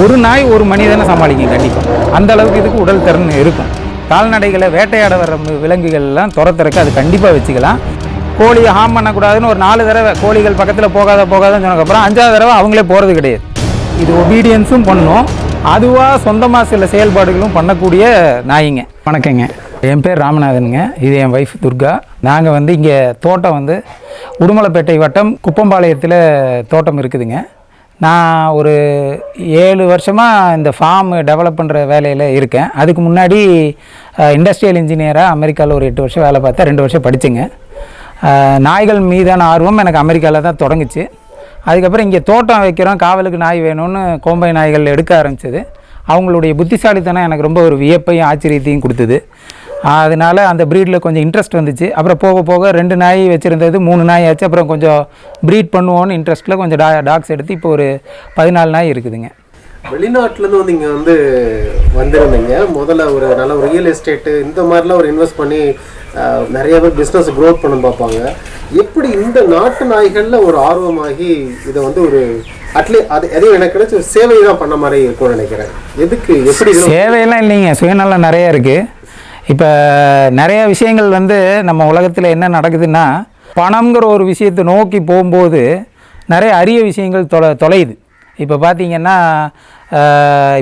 ஒரு நாய் ஒரு மனிதனை சமாளிக்கும் கண்டிப்பாக அந்த அளவுக்கு இதுக்கு உடல் திறன் இருக்கும். கால்நடைகளை வேட்டையாட வர விலங்குகள் எல்லாம் துரத்துறக்கு அது கண்டிப்பாக வச்சுக்கலாம். கோழியை ஹார்ம் பண்ணக்கூடாதுன்னு ஒரு நாலு தடவை கோழிகள் பக்கத்தில் போகாத போகாதன்னு சொன்னதுக்கப்புறம் அஞ்சாவது தடவை அவங்களே போகிறது கிடையாது. இது ஒபீடியன்ஸும் பண்ணும். அதுவாக சொந்தமாக சில செயல்பாடுகளும் பண்ணக்கூடிய நாய்ங்க. வணக்கங்க. என் பேர் ராமநாதனுங்க. இது என் ஒய்ஃப் துர்கா. நாங்கள் வந்து இங்கே தோட்டம் வந்து உடுமலைப்பேட்டை வட்டம் குப்பம்பாளையத்தில் தோட்டம் இருக்குதுங்க. நான் ஒரு ஏழு வருஷமாக இந்த ஃபார்ம் டெவலப் பண்ணுற வேலையில் இருக்கேன். அதுக்கு முன்னாடி இண்டஸ்ட்ரியல் இன்ஜினியராக அமெரிக்காவில் ஒரு எட்டு வருஷம் வேலை பார்த்தேன். ரெண்டு வருஷம் படித்தேங்க நாய்கள் மீதான ஆர்வம் எனக்கு அமெரிக்காவில் தான் தொடங்குச்சு. அதுக்கப்புறம் இங்கே தோட்டம் வைக்கிறோம். காவலுக்கு நாய் வேணும்னு கோம்பை நாய்கள் எடுக்க ஆரம்பிச்சது. அவங்களுடைய புத்திசாலித்தனம் எனக்கு ரொம்ப ஒரு வியப்பையும் ஆச்சரியத்தையும் கொடுத்தது. அதனால அந்த ப்ரீடில் கொஞ்சம் இன்ட்ரெஸ்ட் வந்துச்சு. அப்புறம் போக போக ரெண்டு நாய் வச்சுருந்தது மூணு நாய் ஆச்சு. அப்புறம் கொஞ்சம் ப்ரீட் பண்ணுவோன்னு இன்ட்ரெஸ்ட்டில் கொஞ்சம் டா டாக்ஸ் எடுத்து இப்போ ஒரு பதினாலு நாய் இருக்குதுங்க. வெளிநாட்டுலேருந்து வந்து இங்கே வந்து வந்திருந்தீங்க. முதல்ல ஒரு நல்ல ஒரு ரியல் எஸ்டேட்டு இந்த மாதிரிலாம் ஒரு இன்வெஸ்ட் பண்ணி நிறைய பேர் பிஸ்னஸ் க்ரோத் பண்ண பார்ப்பாங்க. எப்படி இந்த நாட்டு நாய்களில் ஒரு ஆர்வமாகி இதை வந்து ஒரு அட்லீஸ்ட் அது எதையும் எனக்கு கிடைச்ச சேவை தான் பண்ண மாதிரி இருக்கும்னு நினைக்கிறேன். எதுக்கு எப்படி சேவையெல்லாம் இல்லைங்க. சுயநலம் நிறைய இருக்குது இப்போ நிறைய விஷயங்கள் வந்து நம்ம உலகத்தில் என்ன நடக்குதுன்னா பணங்கிற ஒரு விஷயத்தை நோக்கி போகும்போது நிறைய அரிய விஷயங்கள் தொலை தொலையுது. இப்போ பார்த்தீங்கன்னா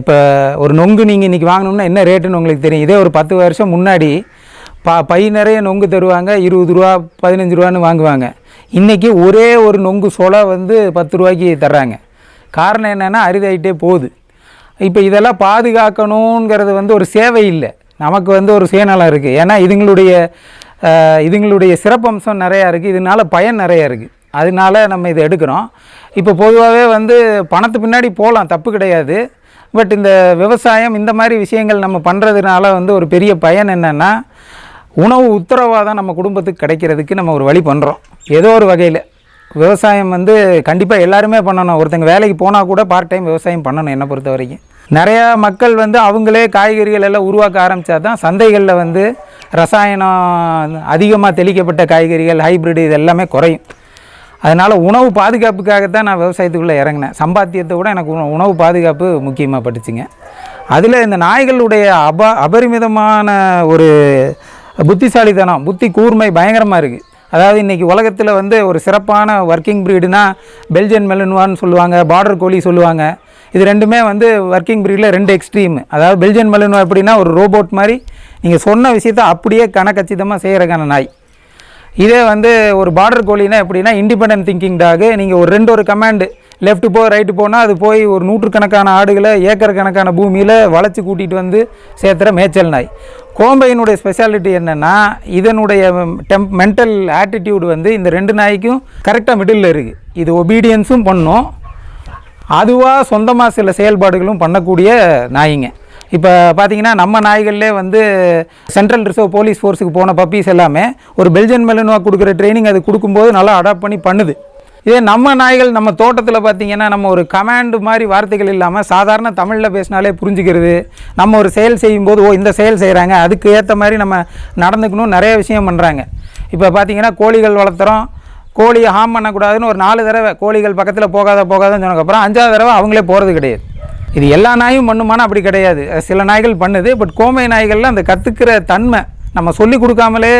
இப்போ ஒரு நொங்கு நீங்கள் இன்றைக்கி வாங்கணும்னா என்ன ரேட்டுன்னு உங்களுக்கு தெரியும். இதே ஒரு பத்து வருஷம் முன்னாடி ப பை நிறைய நொங்கு தருவாங்க இருபது ரூபா பதினஞ்சு ரூபான்னு வாங்குவாங்க. இன்றைக்கி ஒரே ஒரு நொங்கு சொலை வந்து பத்து ரூபாய்க்கு தர்றாங்க. காரணம் என்னென்னா அரிதாயிட்டே போகுது. இப்போ இதெல்லாம் பாதுகாக்கணுங்கிறது வந்து ஒரு சேவை இல்லை. நமக்கு வந்து ஒரு சுயநலம் இருக்குது ஏன்னா இதுங்களுடைய இதுங்களுடைய சிறப்பம்சம் நிறையா இருக்குது இதனால பயன் நிறையா இருக்குது அதனால நம்ம இதை எடுக்கிறோம். இப்போ பொதுவாகவே வந்து பணத்து பின்னாடி போகலாம். தப்பு கிடையாது. பட் இந்த விவசாயம் இந்த மாதிரி விஷயங்கள் நம்ம பண்ணுறதுனால வந்து ஒரு பெரிய பயன் என்னென்னா உணவு உத்தரவாதம் நம்ம குடும்பத்துக்கு கிடைக்கிறதுக்கு நம்ம ஒரு வழி பண்ணுறோம் ஏதோ ஒரு வகையில். விவசாயம் வந்து கண்டிப்பாக எல்லாருமே பண்ணணும். ஒருத்தங்க வேலைக்கு போனால் கூட பார்ட் டைம் விவசாயம் பண்ணணும் என்னை பொறுத்த வரைக்கும் நிறையா மக்கள் வந்து அவங்களே காய்கறிகள் எல்லாம் உருவாக்க ஆரம்பித்தா தான் சந்தைகளில் வந்து ரசாயனம் அதிகமாக தெளிக்கப்பட்ட காய்கறிகள் ஹைப்ரிட் இது எல்லாமே குறையும். அதனால் உணவு பாதுகாப்புக்காகத்தான் நான் விவசாயத்துக்குள்ளே இறங்கினேன். சம்பாத்தியத்தை விட எனக்கு உண- உணவு பாதுகாப்பு முக்கியமாக பட்டுச்சுங்க. அதில் இந்த நாய்களுடைய அப அபரிமிதமான ஒரு புத்திசாலித்தனம் புத்தி கூர்மை பயங்கரமாக இருக்குது அதாவது இன்றைக்கி உலகத்தில் வந்து ஒரு சிறப்பான ஒர்க்கிங் ப்ரீடுனா பெல்ஜியன் மெலன்வான்னு சொல்லுவாங்க பார்டர் கோழி சொல்லுவாங்க. இது ரெண்டுமே வந்து ஒர்க்கிங் ப்ரீடில் ரெண்டு எக்ஸ்ட்ரீம் அதாவது பெல்ஜியன் மெலனுவா எப்படின்னா ஒரு ரோபோட் மாதிரி. நீங்கள் சொன்ன விஷயத்தை அப்படியே கணக்கச்சிதமாக செய்கிறக்கான நாய். இதே வந்து ஒரு பார்டர் கோழினா எப்படின்னா இண்டிபெண்ட் திங்கிங் டாகு நீங்கள் ஒரு ரெண்டு ஒரு கமாண்டு லெஃப்ட் போ ரைட்டு போனால் அது போய் ஒரு நூற்றுக்கணக்கான ஆடுகளை ஏக்கர் கணக்கான பூமியில் வளைச்சி கூட்டிகிட்டு வந்து சேர்த்துற மேய்ச்சல் நாய். கோம்பையினுடைய ஸ்பெஷாலிட்டி என்னென்னா இதனுடைய டெம்ப் மென்டல் ஆட்டிடியூடு வந்து இந்த ரெண்டு நாய்க்கும் கரெக்டாக மிடில் இருக்குது இது ஒபீடியன்ஸும் பண்ணும். அதுவாக சொந்தமாக சில செயல்பாடுகளும் பண்ணக்கூடிய நாய்ங்க. இப்போ பார்த்தீங்கன்னா நம்ம நாய்கள்லேயே வந்து சென்ட்ரல் ரிசர்வ் போலீஸ் ஃபோர்ஸுக்கு போன பப்பீஸ் எல்லாமே ஒரு பெல்ஜியன் மெலனுவா கொடுக்குற ட்ரைனிங் அது கொடுக்கும்போது நல்லா அடாப்ட் பண்ணி பண்ணுது. இதே நம்ம நாய்கள் நம்ம தோட்டத்தில் பார்த்திங்கன்னா நம்ம ஒரு கமாண்டு மாதிரி வார்த்தைகள் இல்லாமல் சாதாரண தமிழில் பேசினாலே புரிஞ்சுக்கிறது. நம்ம ஒரு செயல் செய்யும்போது ஓ இந்த செயல் செய்கிறாங்க அதுக்கு ஏற்ற மாதிரி நம்ம நடந்துக்கணும் நிறைய விஷயம் பண்ணுறாங்க இப்போ பார்த்தீங்கன்னா கோழிகள் வளர்த்துறோம் கோழியை ஹார்ம் பண்ணக்கூடாதுன்னு ஒரு நாலு தடவை கோழிகள் பக்கத்தில் போகாத போகாதன்னு சொன்னதுக்கப்புறம் அஞ்சாவது தடவை அவங்களே போகிறது கிடையாது. இது எல்லா நாயும் பண்ணுமானா அப்படி கிடையாது. சில நாய்கள் பண்ணுது பட் கோமை நாய்களில் அந்த கற்றுக்கிற தன்மை நம்ம சொல்லி கொடுக்காமலே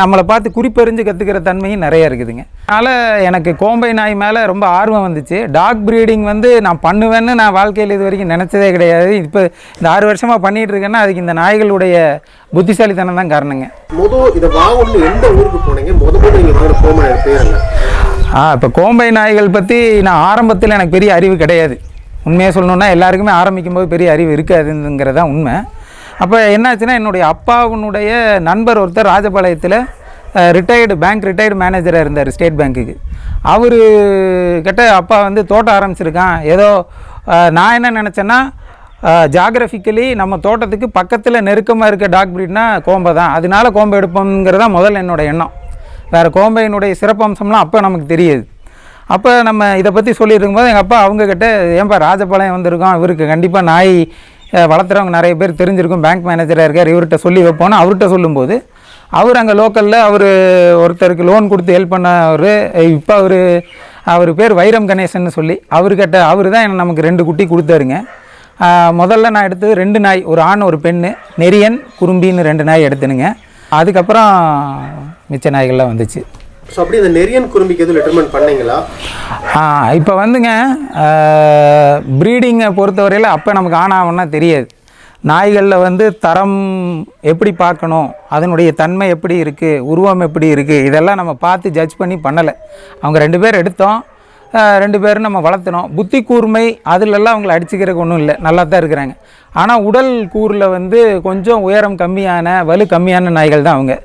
நம்மளை பார்த்து குறிப்பறிஞ்சு கற்றுக்கிற தன்மையும் நிறைய இருக்குதுங்க. அதனால் எனக்கு கோம்பை நாய் மேலே ரொம்ப ஆர்வம் வந்துச்சு. டாக் ப்ரீடிங் வந்து நான் பண்ணுவேன்னு நான் வாழ்க்கையில் இது வரைக்கும் நினச்சதே கிடையாது. இப்போ இந்த ஆறு வருஷமாக பண்ணிகிட்டு இருக்கேன்னா அதுக்கு இந்த நாய்களுடைய புத்திசாலித்தனம் தான் காரணங்க. முதல் இதை வாங்கணும்னு எந்த ஊருக்கு போனீங்க? முத முதல் நீங்கள் வாங்கின பேர் இப்போ கோம்பை நாய்கள் பற்றி நான் ஆரம்பத்தில் எனக்கு பெரிய அறிவு கிடையாது. உண்மையாக சொல்லணுன்னா எல்லாருக்குமே ஆரம்பிக்கும் போது பெரிய அறிவு இருக்காதுங்கிறது தான் உண்மை. அப்போ என்னாச்சுன்னா என்னுடைய அப்பாவுனுடைய நண்பர் ஒருத்தர் ராஜபாளையத்தில் ரிட்டையர்டு பேங்க் ரிட்டையர்டு மேனேஜராக இருந்தார் ஸ்டேட் பேங்க்குக்கு அவர் கிட்ட அப்பா வந்து தோட்டம் ஆரம்பிச்சிருக்கான். ஏதோ நான் என்ன நினச்சேன்னா ஜாகிரஃபிக்கலி நம்ம தோட்டத்துக்கு பக்கத்தில் நெருக்கமாக இருக்க டாக் ப்ரீட்னா கோம்பை தான். அதனால கோம்பை எடுப்போங்கிறதா முதல்ல என்னோட எண்ணம். வேறு கோம்பையினுடைய சிறப்பம்சம்லாம் அப்போ நமக்கு தெரியுது. அப்போ நம்ம இதை பற்றி சொல்லியிருக்கும்போது எங்கள் அப்பா அவங்கக்கிட்ட ஏன்பா ராஜபாளையம் வந்திருக்கோம் இவருக்கு கண்டிப்பாக நாய் வளர்த்துறவங்க நிறைய பேர் தெரிஞ்சிருக்கும் பேங்க் மேனேஜராக இருக்கார் இவர்கிட்ட சொல்லி வைப்போன்னு அவர்கிட்ட சொல்லும்போது அவர் அங்கே லோக்கலில் அவர் ஒருத்தருக்கு லோன் கொடுத்து ஹெல்ப் பண்ணவர் இப்போ அவர் அவர் பேர் வைரம் கணேசன் சொல்லி அவர்கிட்ட அவர் தான் எனக்கு நமக்கு ரெண்டு குட்டி கொடுத்தாருங்க. முதல்ல நான் எடுத்தது ரெண்டு நாய் ஒரு ஆண் ஒரு பெண்ணு நெரியன் குறும்பின்னு ரெண்டு நாய் எடுத்துனுங்க. அதுக்கப்புறம் மிச்ச நாய்கள்லாம் வந்துச்சு. ஸோ அப்படி இந்த நெரியன் குறும்பிக்கு எதுவும் லெட்டர்மெண்ட் பண்ணீங்களா? இப்போ வந்துங்க ப்ரீடிங்கை பொறுத்தவரையில் அப்போ நமக்கு ஆனாவன்னா தெரியாது. நாய்களில் வந்து தரம் எப்படி பார்க்கணும் அதனுடைய தன்மை எப்படி இருக்குது உருவம் எப்படி இருக்குது இதெல்லாம் நம்ம பார்த்து ஜட்ஜ் பண்ணி பண்ணலை. அவங்க ரெண்டு பேர் எடுத்தோம் ரெண்டு பேரும் நம்ம வளர்த்துனோம். புத்தி கூர்மை அதிலெல்லாம் அவங்கள அடிச்சுக்கிறதுக்கு ஒன்றும் இல்லை நல்லா தான் இருக்கிறாங்க. ஆனால் உடல் கூறில் வந்து கொஞ்சம் உயரம் கம்மியான வலு கம்மியான நாய்கள் தான் அவங்க.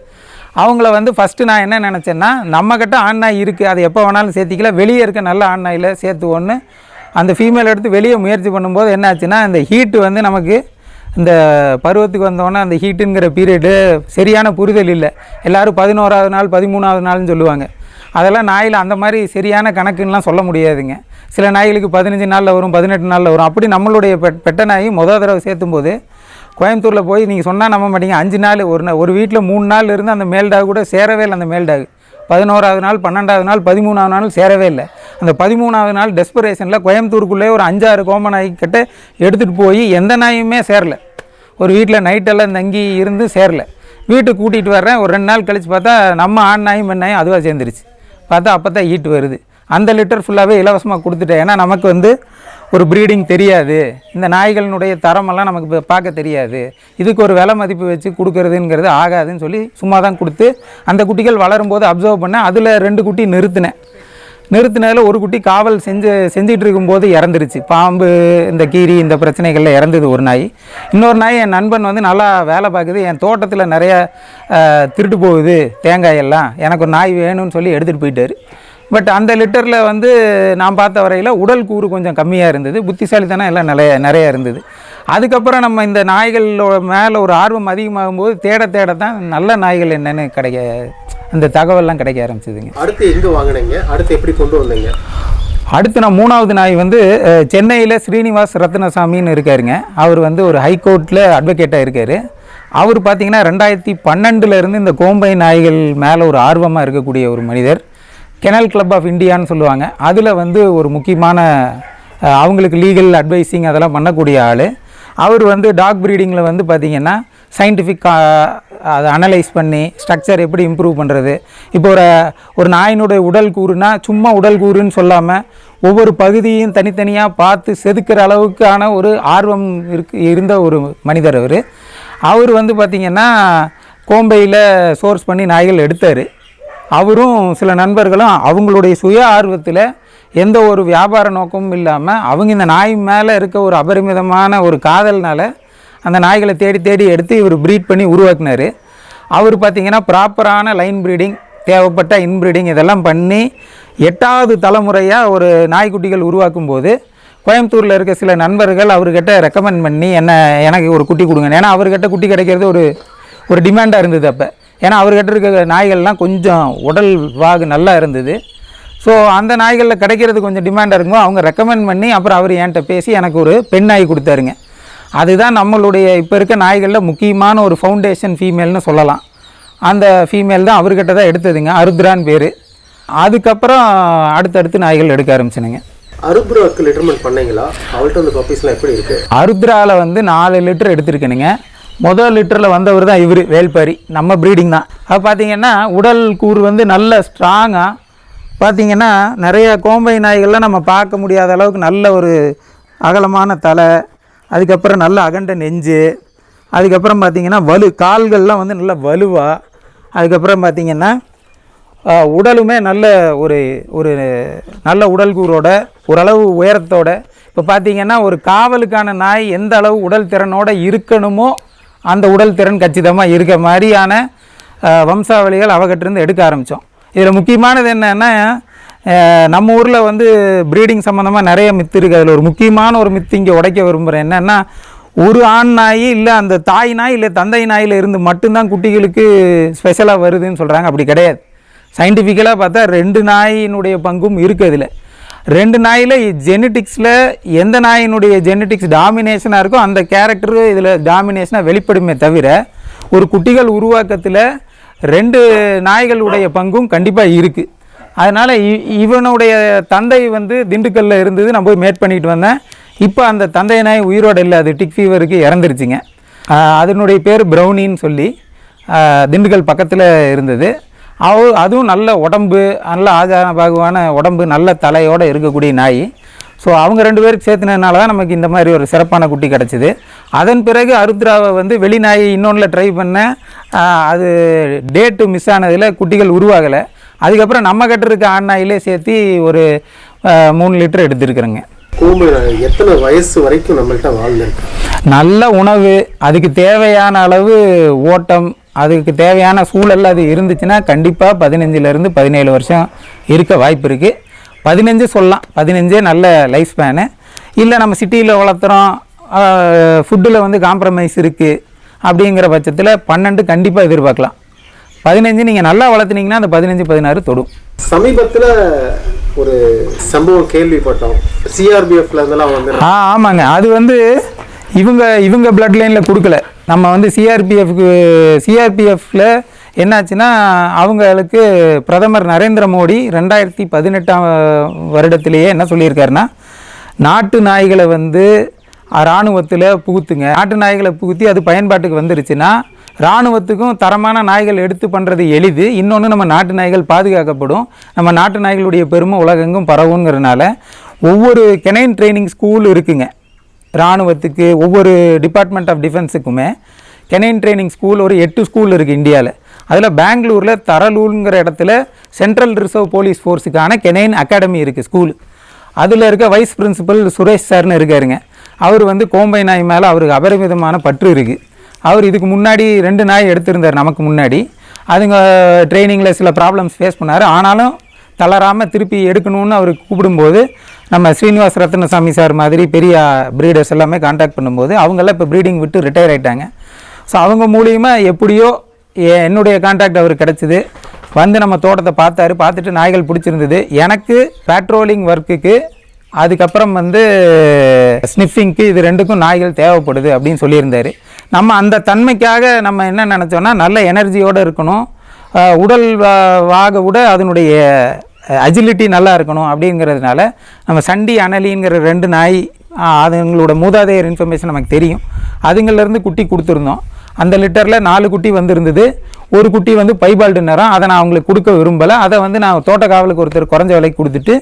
அவங்கள வந்து ஃபஸ்ட்டு நான் என்ன நினச்சேன்னா நம்மக்கிட்ட ஆண் நாய் இருக்குது அது எப்போ வேணாலும் சேர்த்திக்கல. வெளியே இருக்க நல்ல ஆண் நாயில் சேர்த்துவோன்னு அந்த ஃபீமேல் எடுத்து வெளியே முயற்சி பண்ணும்போது என்னாச்சுன்னா இந்த ஹீட்டு வந்து நமக்கு இந்த பருவத்துக்கு வந்தோடனே அந்த ஹீட்டுங்கிற பீரியடு சரியான புரிதல் இல்லை. எல்லோரும் பதினோராவது நாள் பதிமூணாவது நாள்னு சொல்லுவாங்க. அதெல்லாம் நாயில் அந்த மாதிரி சரியான கணக்குன்னெலாம் சொல்ல முடியாதுங்க. சில நாய்களுக்கு பதினஞ்சு நாளில் வரும் பதினெட்டு நாளில் வரும். அப்படி நம்மளுடைய பெட் பெட்ட நாய் மொதல் தடவை சேர்த்தும்போது கோயம்புத்தூரில் போய் நீங்கள் சொன்னால் நம்ப மாட்டீங்க. அஞ்சு நாள் ஒரு ஒரு வீட்டில் மூணு நாள் இருந்து அந்த மேல்டாக் கூட சேரவே இல்லை அந்த மேல்டாக் பதினோராவது நாள் பன்னெண்டாவது நாள் பதிமூணாவது நாள் சேரவே இல்லை. அந்த பதிமூணாவது நாள் டெஸ்பரேஷனில் கோயம்புத்தூருக்குள்ளே ஒரு அஞ்சாறு கோம கிட்ட எடுத்துகிட்டு போய் எந்த நாயுமே சேரல. ஒரு வீட்டில் நைட்டெல்லாம் தங்கி இருந்து சேரல. வீட்டுக்கு கூட்டிகிட்டு வர்றேன். ஒரு ரெண்டு நாள் கழித்து பார்த்தா நம்ம ஆண் நாயும் பெண் நாயும் அதுவாக சேர்ந்துருச்சு. பார்த்தா அப்போ தான் ஈட்டு வருது. அந்த லிட்டர் ஃபுல்லாகவே இலவசமாக கொடுத்துட்டேன். ஏன்னா நமக்கு வந்து ஒரு ப்ரீடிங் தெரியாது. இந்த நாய்களினுடைய தரமெல்லாம் நமக்கு இப்போ பார்க்க தெரியாது. இதுக்கு ஒரு விலை மதிப்பு வச்சு கொடுக்குறதுங்கிறது ஆகாதுன்னு சொல்லி சும்மா தான் கொடுத்து அந்த குட்டிகள் வளரும்போது அப்சர்வ் பண்ணேன் அதில் ரெண்டு குட்டி நிறுத்தினேன். நிறுத்தினதில் ஒரு குட்டி காவல் செஞ்சு செஞ்சிகிட்டு இருக்கும்போது இறந்துருச்சு. பாம்பு இந்த கீரி இந்த பிரச்சனைகளில் இறந்தது ஒரு நாய். இன்னொரு நாய் என் நண்பன் வந்து நல்லா வேலை பார்க்குது. என் தோட்டத்தில் நிறைய திருட்டு போகுது தேங்காயெல்லாம் எனக்கு ஒரு நாய் வேணும்னு சொல்லி எடுத்துகிட்டு போயிட்டார். பட் அந்த லிட்டரில் வந்து நான் பார்த்த வரையில் உடல் கூறு கொஞ்சம் கம்மியாக இருந்தது புத்திசாலித்தனம் எல்லாம் நிறைய நிறைய இருந்தது. அதுக்கப்புறம் நம்ம இந்த நாய்களோட மேலே ஒரு ஆர்வம் அதிகமாகும் போது தேட தேட தான் நல்ல நாய்கள் என்னன்னு கிடைக்க அந்த தகவல்லாம் கிடைக்க ஆரம்பிச்சதுங்க. அடுத்து எங்க வாங்குனீங்க? அடுத்து எப்படி கொண்டு வந்தீங்க? அடுத்து நான் மூணாவது நாய் வந்து சென்னையில் ஸ்ரீனிவாஸ் ரத்னசாமின்னு இருக்காருங்க. அவர் வந்து ஒரு ஹைகோர்ட்டில் அட்வொகேட்டாக இருக்கார். அவர் பார்த்தீங்கன்னா ரெண்டாயிரத்தி பன்னெண்டுலேருந்து இந்த கோம்பை நாய்கள் மேலே ஒரு ஆர்வமாக இருக்கக்கூடிய ஒரு மனிதர். கெனல் கிளப் ஆஃப் இந்தியான்னு சொல்லுவாங்க. அதில் வந்து ஒரு முக்கியமான அவங்களுக்கு லீகல் அட்வைஸிங் அதெல்லாம் பண்ணக்கூடிய ஆள். அவர் வந்து டாக் ப்ரீடிங்கில் வந்து பார்த்திங்கன்னா சயின்டிஃபிக் அதை அனலைஸ் பண்ணி ஸ்ட்ரக்சர் எப்படி இம்ப்ரூவ் பண்ணுறது இப்போ ஒரு ஒரு நாயினுடைய உடல் கூறுனா சும்மா உடல் கூறுன்னு சொல்லாமல் ஒவ்வொரு பகுதியும் தனித்தனியாக பார்த்து செதுக்கிற அளவுக்கான ஒரு ஆர்வம் இருக்கு இருந்த ஒரு மனிதர் அவர். அவர் வந்து பார்த்திங்கன்னா கோம்பையில் சோர்ஸ் பண்ணி நாய்கள் எடுத்தார். அவரும் சில நண்பர்களும் அவங்களுடைய சுய ஆர்வத்தில் எந்த ஒரு வியாபார நோக்கமும் இல்லாமல் அவங்க இந்த நாய் மேலே இருக்க ஒரு அபரிமிதமான ஒரு காதல்னால் அந்த நாய்களை தேடி தேடி எடுத்து இவர் ப்ரீட் பண்ணி உருவாக்குனார். அவர் பார்த்திங்கன்னா ப்ராப்பரான லைன் ப்ரீடிங் தேவைப்பட்ட இன்ப்ரீடிங் இதெல்லாம் பண்ணி எட்டாவது தலைமுறையாக ஒரு நாய்க்குட்டிகள் உருவாக்கும் போது கோயம்புத்தூரில் இருக்க சில நண்பர்கள் அவர்கிட்ட ரெக்கமெண்ட் பண்ணி என்ன எனக்கு ஒரு குட்டி கொடுங்க ஏன்னா அவர்கிட்ட குட்டி கிடைக்கிறது ஒரு ஒரு டிமாண்டாக இருந்தது அப்போ. ஏன்னா அவர்கிட்ட இருக்க நாய்கள்லாம் கொஞ்சம் உடல் வாகு நல்லா இருந்தது. ஸோ அந்த நாய்களில் கிடைக்கிறது கொஞ்சம் டிமாண்டாக இருக்கும்போது அவங்க ரெக்கமெண்ட் பண்ணி அப்புறம் அவர் என்கிட்ட பேசி எனக்கு ஒரு பெண் நாய் கொடுத்தாருங்க. அதுதான் நம்மளுடைய இப்போ இருக்க நாய்களில் முக்கியமான ஒரு ஃபவுண்டேஷன் ஃபீமேல்னு சொல்லலாம். அந்த ஃபீமேல் தான் அவர்கிட்ட தான் எடுத்ததுங்க அருத்ரான்னு பேர். அதுக்கப்புறம் அடுத்தடுத்து நாய்கள் எடுக்க ஆரம்பிச்சினுங்க. அருப்ரோக்கு லெட்டர்மெண்ட் பண்ணீங்களா? அவள்கிட்ட அந்த பப்பீஸ்லாம் எப்படி இருக்கு? அருத்ராவில் வந்து நாலு லிட்டர் எடுத்திருக்கேனுங்க. முதல் லிட்டரில் வந்தவர் தான் இவர் வேல்பாரி. நம்ம ப்ரீடிங் தான். அது பார்த்தீங்கன்னா உடல் கூறு வந்து நல்ல ஸ்ட்ராங்காக பார்த்திங்கன்னா நிறைய கோம்பை நாய்கள்லாம் நம்ம பார்க்க முடியாத அளவுக்கு நல்ல ஒரு அகலமான தலை அதுக்கப்புறம் நல்ல அகண்ட நெஞ்சு அதுக்கப்புறம் பார்த்திங்கன்னா வலு கால்கள்லாம் வந்து நல்ல வலுவாக அதுக்கப்புறம் பார்த்திங்கன்னா உடலுமே நல்ல ஒரு ஒரு நல்ல உடல் கூறோட ஓரளவு உயரத்தோட. இப்போ பார்த்திங்கன்னா ஒரு காவலுக்கான நாய் எந்த அளவு உடல் திறனோடு இருக்கணுமோ அந்த உடல் திறன் கச்சிதமாக இருக்க மாதிரியான வம்சாவளிகள் அவகிட்டிருந்து எடுக்க ஆரம்பித்தோம் இதில் முக்கியமானது என்னென்னா நம்ம ஊரில் வந்து ப்ரீடிங் சம்மந்தமாக நிறைய மித்து இருக்குது அதில் ஒரு முக்கியமான ஒரு மித்து இங்கே உடைக்க விரும்புகிறேன் என்னென்னா ஒரு ஆண் நாய் இல்லை அந்த தாய் நாய் இல்லை தந்தை நாயில் இருந்து மட்டும்தான் குட்டிகளுக்கு ஸ்பெஷலாக வருதுன்னு சொல்கிறாங்க அப்படி கிடையாது. சயின்டிஃபிக்கலாக பார்த்தா ரெண்டு நாயினுடைய பங்கும் இருக்குது அதில். ரெண்டு நாயில் ஜெனட்டிக்ஸில் எந்த நாயினுடைய ஜெனட்டிக்ஸ் டாமினேஷனாக இருக்கோ அந்த கேரக்டர் இதில் டாமினேஷனாக வெளிப்படுமே தவிர ஒரு குட்டிகள் உருவாக்கத்தில் ரெண்டு நாய்களுடைய பங்கும் கண்டிப்பாக இருக்குது அதனால் இவனுடைய தந்தை வந்து திண்டுக்கல்ல இருந்தது நான் போய் மேட் பண்ணிட்டு வந்தேன். இப்போ அந்த தந்தை நாய் உயிரோடு இல்லை அது டிக் ஃபீவருக்கு இறந்துருச்சுங்க. அதனுடைய பேர் ப்ரௌனின்னு சொல்லி திண்டுக்கல் பக்கத்தில் இருந்தது. அவ அதுவும் நல்ல உடம்பு நல்ல ஆஜார பாகுவான உடம்பு நல்ல தலையோடு இருக்கக்கூடிய நாய். ஸோ அவங்க ரெண்டு பேருக்கு சேர்த்துனதுனால தான் நமக்கு இந்த மாதிரி ஒரு சிறப்பான குட்டி கிடச்சிது. அதன் பிறகு அருத்ராவை வந்து வெளிநாய் இன்னொன்றில் ட்ரை பண்ணேன் அது டேட்டு மிஸ் ஆனதில் குட்டிகள் உருவாகலை. அதுக்கப்புறம் நம்ம கட்டிருக்க ஆண் நாயிலே சேர்த்து ஒரு மூணு லிட்டர் எடுத்துருக்குறேங்க. எத்தனை வயசு வரைக்கும் நம்மள்ட்ட வாழ்ந்துருக்கு? நல்ல உணவு அதுக்கு தேவையான அளவு ஓட்டம் அதுக்கு தேவையான சூழல் அது இருந்துச்சுன்னா கண்டிப்பாக பதினஞ்சுலேருந்து பதினேழு வருஷம் இருக்க வாய்ப்பு இருக்குது பதினஞ்சு சொல்லலாம். பதினஞ்சே நல்ல லைஃப் ஸ்பேனு இல்லை நம்ம சிட்டியில் வளர்த்துறோம். ஃபுட்டில் வந்து காம்ப்ரமைஸ் இருக்குது அப்படிங்கிற பட்சத்தில் பன்னெண்டு கண்டிப்பாக எதிர்பார்க்கலாம். பதினஞ்சு நீங்கள் நல்லா வளர்த்துனீங்கன்னா அந்த பதினஞ்சு பதினாறு தொடும். சமீபத்துல ஒரு சம்பவம் கேள்விப்பட்டோம். சிஆர்பிஎஃப்ல இருந்தெல்லாம் வந்து ஆ ஆமாங்க. அது வந்து இவங்க இவங்க பிளட் லைனில் கொடுக்கல. நம்ம வந்து சிஆர்பிஎஃப்க்கு சிஆர்பிஎஃப்பில் என்னாச்சுன்னா அவங்களுக்கு பிரதமர் நரேந்திர மோடி ரெண்டாயிரத்தி பதினெட்டாம் வருடத்திலேயே என்ன சொல்லியிருக்காருன்னா நாட்டு நாய்களை வந்து இராணுவத்தில் புகுத்துங்க. நாட்டு நாய்களை புகுத்தி அது பயன்பாட்டுக்கு வந்துருச்சுன்னா இராணுவத்துக்கும் தரமான நாய்கள் எடுத்து பண்ணுறது எளிது. இன்னொன்று நம்ம நாட்டு நாய்கள் பாதுகாக்கப்படும். நம்ம நாட்டு நாய்களுடைய பெருமை உலகெங்கும் பரவுங்கிறனால ஒவ்வொரு கெனைன் ட்ரைனிங் ஸ்கூல் இருக்குங்க. இராணுவத்துக்கு ஒவ்வொரு டிபார்ட்மெண்ட் ஆஃப் டிஃபென்ஸுக்குமே கெனைன் ட்ரைனிங் ஸ்கூல் ஒரு எட்டு ஸ்கூல் இருக்குது இந்தியாவில் அதில் பெங்களூரில் தரலூருங்கிற இடத்துல சென்ட்ரல் ரிசர்வ் போலீஸ் ஃபோர்ஸுக்கான கெனைன் அகாடமி இருக்குது ஸ்கூல் அதில் இருக்க வைஸ் பிரின்சிபல் சுரேஷ் சார்னு இருக்காருங்க. அவர் வந்து கோம்பை நாய் மேலே அவருக்கு அபரிமிதமான பற்று இருக்குது அவர் இதுக்கு முன்னாடி ரெண்டு நாய் எடுத்திருந்தார் நமக்கு முன்னாடி. அதுங்க ட்ரைனிங்கில் சில ப்ராப்ளம்ஸ் ஃபேஸ் பண்ணார். ஆனாலும் தளராமல் திருப்பி எடுக்கணும்னு அவர் கூப்பிடும்போது நம்ம ஸ்ரீனிவாஸ் ரத்னசாமி சார் மாதிரி பெரிய ப்ரீடர்ஸ் எல்லாமே காண்டாக்ட் பண்ணும்போது அவங்கெல்லாம் இப்போ ப்ரீடிங் விட்டு ரிட்டையர் ஆயிட்டாங்க. ஸோ அவங்க மூலியமாக எப்படியோ எ- என்னுடைய காண்டாக்ட் அவர் கிடச்சிது. வந்து நம்ம தோட்டத்தை பார்த்தாரு. பார்த்துட்டு நாய்கள் பிடிச்சிருந்தது. எனக்கு பேட்ரோலிங் ஒர்க்குக்கு அதுக்கப்புறம் வந்து ஸ்னிஃபிங்க்கு இது ரெண்டுக்கும் நாய்கள் தேவைப்படுது அப்படின்னு சொல்லியிருந்தார். நம்ம அந்த தன்மைக்காக நம்ம என்ன நினச்சோன்னா நல்ல எனர்ஜியோடு இருக்கணும். உடல் வாக விட அதனுடைய அஜிலிட்டி நல்லா இருக்கணும் அப்படிங்கிறதுனால நம்ம சண்டி அனலிங்கிற ரெண்டு நாய் அதுங்களோட மூதாதையர் இன்ஃபர்மேஷன் நமக்கு தெரியும். அதுங்கள்லேருந்து குட்டி கொடுத்துருந்தோம். அந்த லிட்டரில் நாலு குட்டி வந்திருந்தது. ஒரு குட்டி வந்து பைபால்டு நேரம் அதை நான் அவங்களுக்கு கொடுக்க விரும்பலை. அதை வந்து நான் தோட்டக்காவலுக்கு ஒருத்தர் குறைஞ்ச விலைக்கு கொடுத்துட்டு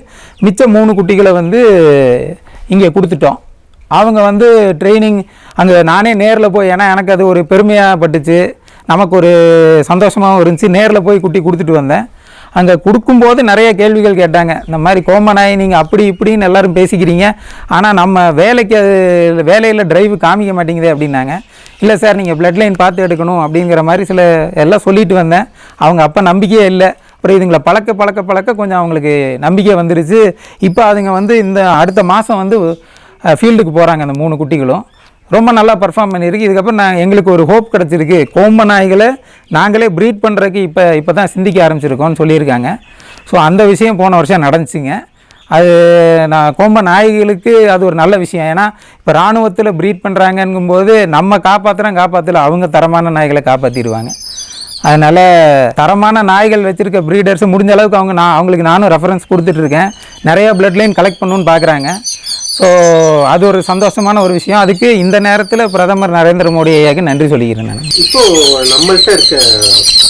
மிச்சம் மூணு குட்டிகளை வந்து இங்கே கொடுத்துட்டோம். அவங்க வந்து ட்ரைனிங் அங்கே நானே நேரில் போய் ஏன்னா எனக்கு அது ஒரு பெருமையாக பட்டுச்சு. நமக்கு ஒரு சந்தோஷமாகவும் இருந்துச்சு. நேரில் போய் குட்டி கொடுத்துட்டு வந்தேன். அங்கே கொடுக்கும்போது நிறைய கேள்விகள் கேட்டாங்க. இந்த மாதிரி கோமனாய் நீங்கள் அப்படி இப்படின்னு எல்லோரும் பேசிக்கிறீங்க. ஆனால் நம்ம வேலைக்கு அது வேலையில் டிரைவ் காமிக்க மாட்டேங்குது அப்படின்னாங்க. இல்லை சார் நீங்கள் பிளட் லைன் பார்த்து எடுக்கணும் அப்படிங்கிற மாதிரி சில எல்லாம் சொல்லிட்டு வந்தேன். அவங்க அப்போ நம்பிக்கையே இல்லை. அப்புறம் இதுங்களை பழக்க பழக்க பழக்க கொஞ்சம் அவங்களுக்கு நம்பிக்கை வந்துருச்சு. இப்போ அதுங்க வந்து இந்த அடுத்த மாதம் வந்து ஃபீல்டுக்கு போகிறாங்க அந்த மூணு குட்டிகளும். ரொம்ப நல்லா பர்ஃபார்ம் பண்ணியிருக்கு. இதுக்கப்புறம் நான் எங்களுக்கு ஒரு ஹோப் கிடச்சிருக்கு. கோம்ப நாய்களை நாங்களே ப்ரீட் பண்ணுறதுக்கு இப்போ இப்போ தான் சிந்திக்க ஆரம்பிச்சிருக்கோம்னு சொல்லியிருக்காங்க. ஸோ அந்த விஷயம் போன வருஷம் நடந்துச்சுங்க. அது நான் கோம்ப நாய்களுக்கு அது ஒரு நல்ல விஷயம். ஏன்னா இப்போ இராணுவத்தில் ப்ரீட் பண்ணுறாங்கங்கும்போது நம்ம காப்பாற்றுறோம் காப்பாற்றல அவங்க தரமான நாய்களை காப்பாற்றிடுவாங்க அதனால் தரமான நாய்கள் வச்சுருக்க ப்ரீடர்ஸ் முடிஞ்ச அளவுக்கு அவங்க நான் அவங்களுக்கு நானும் ரெஃபரன்ஸ் கொடுத்துட்ருக்கேன் நிறையா ப்ளட் லைன் கலெக்ட் பண்ணணும்னு பார்க்குறாங்க ஸோ அது ஒரு சந்தோஷமான ஒரு விஷயம். அதுக்கு இந்த நேரத்தில் பிரதமர் நரேந்திர மோடி ஐயாக்கு நன்றி சொல்லிக்கிறேன் நான். இப்போ நம்மள்ட்ட இருக்க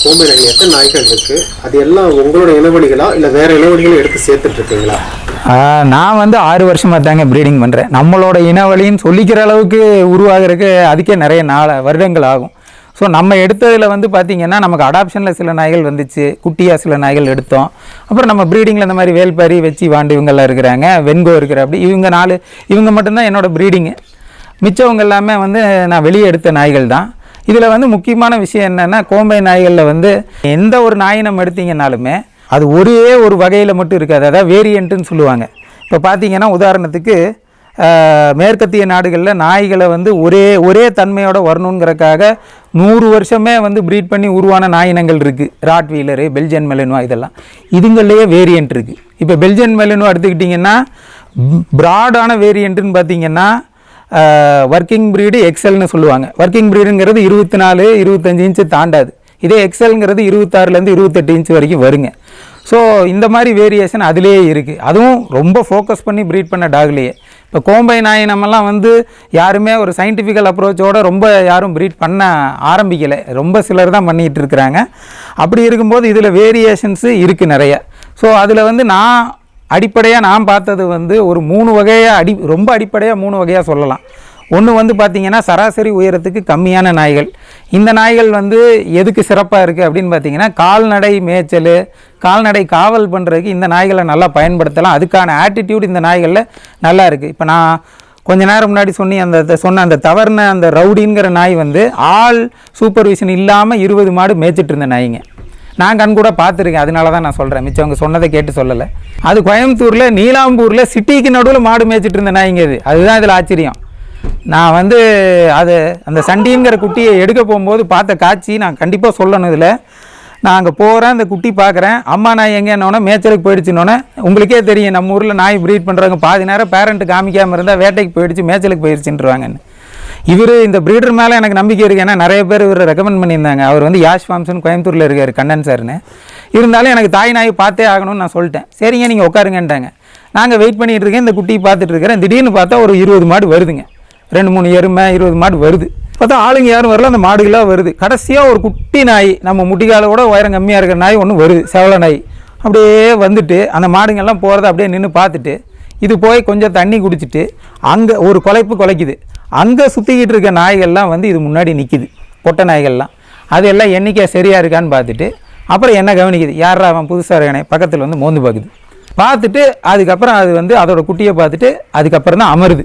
கோம்பை நாய் எத்தனை நாய்கள் இருக்கு? அது எல்லாம் உங்களோட இனவழிகளா இல்ல வேற இனவழிகளும் எடுத்து சேர்த்துட்டு இருக்கீங்களா? நான் வந்து ஆறு வருஷமாக தாங்க ப்ரீடிங் பண்ணுறேன் நம்மளோட இனவழின்னு சொல்லிக்கிற அளவுக்கு உருவாகிறதுக்கு அதுக்கே நிறைய நாள் வருடங்கள் ஆகும். ஸோ நம்ம எடுத்ததில் வந்து பார்த்திங்கன்னா நமக்கு அடாப்ஷனில் சில நாய்கள் வந்துச்சு. குட்டியாக சில நாய்கள் எடுத்தோம். அப்புறம் நம்ம ப்ரீடிங்கில் இந்த மாதிரி வேல்பாரி வச்சு வாண்டு இவங்கெல்லாம் இருக்கிறாங்க. வெண்கோ இருக்கிற அப்படி. இவங்க நாலு இவங்க மட்டும்தான் என்னோடய ப்ரீடிங்கு மிச்சவங்க எல்லாமே வந்து நான் வெளியே எடுத்த நாய்கள் தான். இதில் வந்து முக்கியமான விஷயம் என்னென்னா கோம்பை நாய்களில் வந்து எந்த ஒரு நாயை நம்ம எடுத்தீங்கனாலுமே அது ஒரே ஒரு வகையில் மட்டும் இருக்காது. அதாவது வேரியண்ட்டுன்னு சொல்லுவாங்க. இப்போ பார்த்தீங்கன்னா உதாரணத்துக்கு மேற்கத்திய நாடுகளில் நாய்களை வந்து ஒரே ஒரே தன்மையோடு வரணுங்கிறக்காக நூறு வருஷமே வந்து ப்ரீட் பண்ணி உருவான நாய் இனங்கள் இருக்குது ராட் வீலரு பெல்ஜியன் மெலனுவா இதெல்லாம். இதுங்கள்லேயே வேரியண்ட் இருக்குது இப்போ பெல்ஜியன் மெலனுவா எடுத்துக்கிட்டிங்கன்னா ப்ராடான வேரியண்ட்டுன்னு பார்த்தீங்கன்னா ஒர்க்கிங் ப்ரீடு எக்ஸல்னு சொல்லுவாங்க. ஒர்க்கிங் ப்ரீடுங்கிறது இருபத்தி நாலு இருபத்தஞ்சி இன்ச்சு தாண்டாது. இதே எக்ஸல்ங்கிறது இருபத்தாறுலேருந்து இருபத்தெட்டு இன்ச் வரைக்கும் வருங்க. ஸோ இந்த மாதிரி வேரியேஷன் அதுலேயே இருக்குது அதுவும் ரொம்ப ஃபோக்கஸ் பண்ணி ப்ரீட் பண்ண டாக்லேயே இப்போ கோம்பை நாய் நம்மலாம் வந்து யாருமே ஒரு சயின்டிஃபிக்கல் அப்ரோச்சோடு ரொம்ப யாரும் ப்ரீட் பண்ண ஆரம்பிக்கலை. ரொம்ப சிலர் தான் பண்ணிகிட்டு இருக்கிறாங்க. அப்படி இருக்கும்போது இதில் வேரியேஷன்ஸு இருக்குது நிறைய. ஸோ அதில் வந்து நான் அடிப்படையாக நான் பார்த்தது வந்து ஒரு மூணு வகையாக அடி ரொம்ப அடிப்படையாக மூணு வகையாக சொல்லலாம். ஒன்று வந்து பார்த்திங்கன்னா சராசரி உயரத்துக்கு கம்மியான நாய்கள். இந்த நாய்கள் வந்து எதுக்கு சிறப்பாக இருக்குது அப்படின்னு பார்த்தீங்கன்னா கால்நடை மேய்ச்சல் கால்நடை காவல் பண்ணுறதுக்கு இந்த நாய்களை நல்லா பயன்படுத்தலாம். அதுக்கான ஆட்டிடியூட் இந்த நாய்களில் நல்லா இருக்குது இப்போ நான் கொஞ்ச நேரம் முன்னாடி சொன்னி அந்த சொன்ன அந்த தவறுன அந்த ரவுடிங்கிற நாய் வந்து ஆள் சூப்பர்விஷன் இல்லாமல் இருபது மாடு மேய்ச்சிட்டு இருந்த நாய்ங்க. நான் கண் கூட பார்த்துருக்கேன். அதனால தான் நான் சொல்கிறேன் மிச்சவங்க சொன்னதை கேட்டு சொல்லலை. அது கோயம்புத்தூரில் நீலாம்பூரில் சிட்டிக்கு நடுவில் மாடு மேய்ச்சிட்டு இருந்த நாய்ங்க இது. அதுதான் இதில் ஆச்சரியம். நான் வந்து அது அந்த சண்டிங்கிற குட்டியை எடுக்க போகும்போது பார்த்த காட்சி நான் கண்டிப்பாக சொல்லணும் இதில். நான் அங்கே போகிறேன் அந்த குட்டி பார்க்குறேன். அம்மா நாய் எங்கேன்னொன்னே மேய்ச்சலுக்கு போயிடுச்சுன்னொன்னே உங்களுக்கே தெரியும் நம்ம ஊரில் நாய் ப்ரீட் பண்ணுறவங்க பாதி நேரம் பேரண்ட்டு காமிக்காமல் இருந்தால் வேட்டைக்கு போயிடுச்சு மேய்ச்சலுக்கு போயிடுச்சுன்றாங்கன்னு இவர் இந்த ப்ரீடர் மேலே எனக்கு நம்பிக்கை இருக்குது ஏன்னா நிறைய பேர் இவர் ரெக்கமெண்ட் பண்ணியிருந்தாங்க. அவர் வந்து யாஷ் ஃபார்ம்ஸ்னு கோயம்புத்தூரில் இருக்கார் கண்ணன் சார்னு. இருந்தாலும் எனக்கு தாய் நாய் பார்த்தே ஆகணும்னு நான் சொல்லிட்டேன். சரிங்க நீங்கள் உட்காருங்கன்ட்டாங்க. நாங்கள் வெயிட் பண்ணிகிட்டு இருக்கேன் இந்த குட்டியை பார்த்துட்டு இருக்கிறேன். திடீர்னு பார்த்தா ஒரு இருபது மாடு வருதுங்க. ரெண்டு மூணு எருமை இருபது மாடு வருது. பார்த்தா ஆளுங்க யாரும் வரல அந்த மாடுகளாக வருது. கடைசியாக ஒரு குட்டி நாய் நம்ம முட்டிக்கால கூட உயரம் கம்மியாக இருக்கிற நாய் ஒன்று வருது செவல நாய். அப்படியே வந்துட்டு அந்த மாடுங்கள்லாம் போகிறத அப்படியே நின்று பார்த்துட்டு இது போய் கொஞ்சம் தண்ணி குடிச்சிட்டு அங்கே ஒரு குலைப்பு குலைக்குது. அங்கே சுற்றிக்கிட்டு இருக்க நாய்கள்லாம் வந்து இது முன்னாடி நிற்கிது பொட்டை நாய்கள்லாம். அது எல்லாம் எண்ணிக்கை சரியாக இருக்கான்னு பார்த்துட்டு அப்புறம் என்ன கவனிக்குது? யாரா அவன் புதுசாக இருக்கானே? பக்கத்தில் வந்து மோந்து பார்க்குது பார்த்துட்டு அதுக்கப்புறம் அது வந்து அதோடய குட்டியை பார்த்துட்டு அதுக்கப்புறம் தான் அமருது.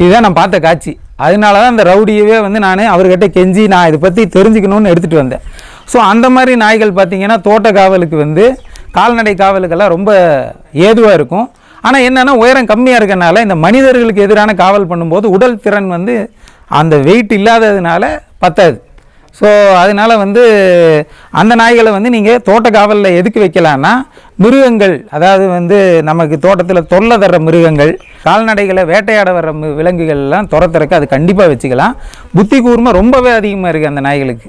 இதுதான் நான் பார்த்த காட்சி. அதனால தான் அந்த ரவுடியவே வந்து நான் அவர்கிட்ட கெஞ்சி நான் இதை பற்றி தெரிஞ்சுக்கணும்னு எடுத்துகிட்டு வந்தேன். ஸோ அந்த மாதிரி நாய்கள் பார்த்திங்கன்னா தோட்ட காவலுக்கு வந்து கால்நடை காவலுக்கெல்லாம் ரொம்ப ஏதுவாக இருக்கும். ஆனால் என்னென்னா உயரம் கம்மியாக இருக்கனால இந்த மனிதர்களுக்கு எதிரான காவல் பண்ணும்போது உடல் திறன் வந்து அந்த வெயிட் இல்லாததுனால பத்தாது. ஸோ அதனால் வந்து அந்த நாய்களை வந்து நீங்கள் தோட்ட காவலில் எதுக்கு வைக்கலான்னா மிருகங்கள் அதாவது வந்து நமக்கு தோட்டத்தில் தொல்லை தர்ற மிருகங்கள் கால்நடைகளை வேட்டையாட வர்ற விலங்குகள்லாம் துரத்துறக்கு அது கண்டிப்பாக வச்சுக்கலாம். புத்தி கூர்மை ரொம்பவே அதிகமாக இருக்குது அந்த நாய்களுக்கு.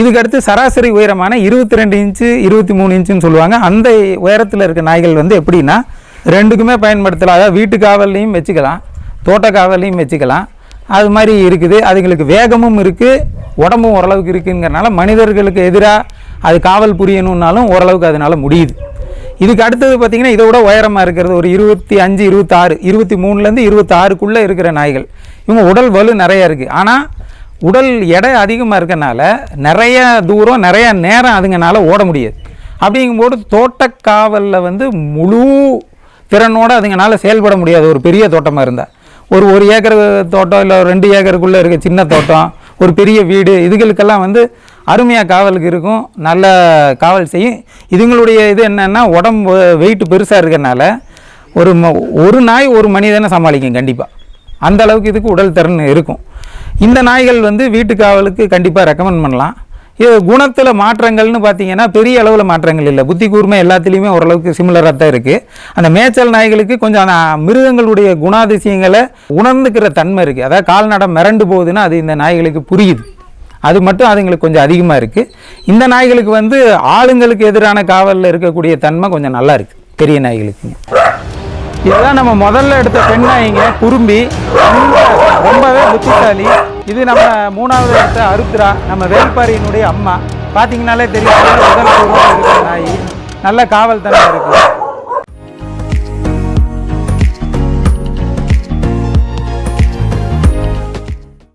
இதுக்கடுத்து சராசரி உயரமான இருபத்தி ரெண்டு இன்ச்சு இருபத்தி மூணு இன்ச்சுன்னு சொல்லுவாங்க. அந்த உயரத்தில் இருக்க நாய்கள் வந்து எப்படின்னா ரெண்டுக்குமே பயன்படுத்தலாம். அதாவது வீட்டு காவல்லையும் வச்சுக்கலாம் தோட்ட காவல்லையும் வச்சுக்கலாம். அது மாதிரி இருக்குது. அதுங்களுக்கு வேகமும் இருக்குது உடம்பும் ஓரளவுக்கு இருக்குங்கிறனால மனிதர்களுக்கு எதிராக அது காவல் புரியணுன்னாலும் ஓரளவுக்கு அதனால் முடியுது. இதுக்கு அடுத்தது பார்த்திங்கன்னா இதை விட உயரமாக இருக்கிறது ஒரு இருபத்தி அஞ்சு இருபத்தாறு இருபத்தி மூணுலேருந்து இருபத்தாறுக்குள்ளே இருக்கிற நாய்கள். இவங்க உடல் வலு நிறைய இருக்குது ஆனால் உடல் எடை அதிகமாக இருக்கனால நிறைய தூரம் நிறைய நேரம் அதுங்கனால ஓட முடியாது. அப்படிங்கும்போது தோட்டக்காவலில் வந்து முழு திறனோடு அதுங்கனால செயல்பட முடியாது. ஒரு பெரிய தோட்டமாக இருந்தால் ஒரு ஒரு ஏக்கர் தோட்டம் இல்லை ரெண்டு ஏக்கருக்குள்ளே இருக்க சின்ன தோட்டம் ஒரு பெரிய வீடு இதுகளுக்கெல்லாம் வந்து அருமையாக காவலுக்கு இருக்கும். நல்ல காவல் செய்யும். இதுங்களுடைய இது என்னென்னா உடம்பு வெயிட் பெருசாக இருக்கிறனால ஒரு ம- ஒரு நாய் ஒரு மனிதனை சமாளிக்கும் கண்டிப்பாக அந்த அளவுக்கு இதுக்கு உடல் திறன் இருக்கும். இந்த நாய்கள் வந்து வீட்டு காவலுக்கு கண்டிப்பாக ரெக்கமெண்ட் பண்ணலாம். இது குணத்தில் மாற்றங்கள்னு பார்த்தீங்கன்னா பெரிய அளவில் மாற்றங்கள் இல்லை. புத்தி கூர்மை எல்லாத்துலேயுமே ஓரளவுக்கு சிமிலராக தான் இருக்குது அந்த மேய்ச்சல் நாய்களுக்கு கொஞ்சம் அந்த மிருகங்களுடைய குணாதிசயங்களை உணர்ந்துக்கிற தன்மை இருக்குது அதாவது கால்நடம் மிரண்டு போகுதுன்னா அது இந்த நாய்களுக்கு புரியுது. அது மட்டும் அதுங்களுக்கு கொஞ்சம் அதிகமாக இருக்குது இந்த நாய்களுக்கு வந்து ஆளுங்களுக்கு எதிரான காவலில் இருக்கக்கூடிய தன்மை கொஞ்சம் நல்லா இருக்குது பெரிய நாய்களுக்குங்க இதெல்லாம் நம்ம முதல்ல எடுத்த பெண் நாய்ங்க குறும்பி. ரொம்பவே புத்திசாலி. இது நம்ம மூணாவது இடத்த அருத்ரா நம்ம வேல்பாரியினுடைய அம்மா. பார்த்தீங்கனாலே தெரியும் உடல் இருக்கிற நாய். நல்ல காவல் தன்மை இருக்குது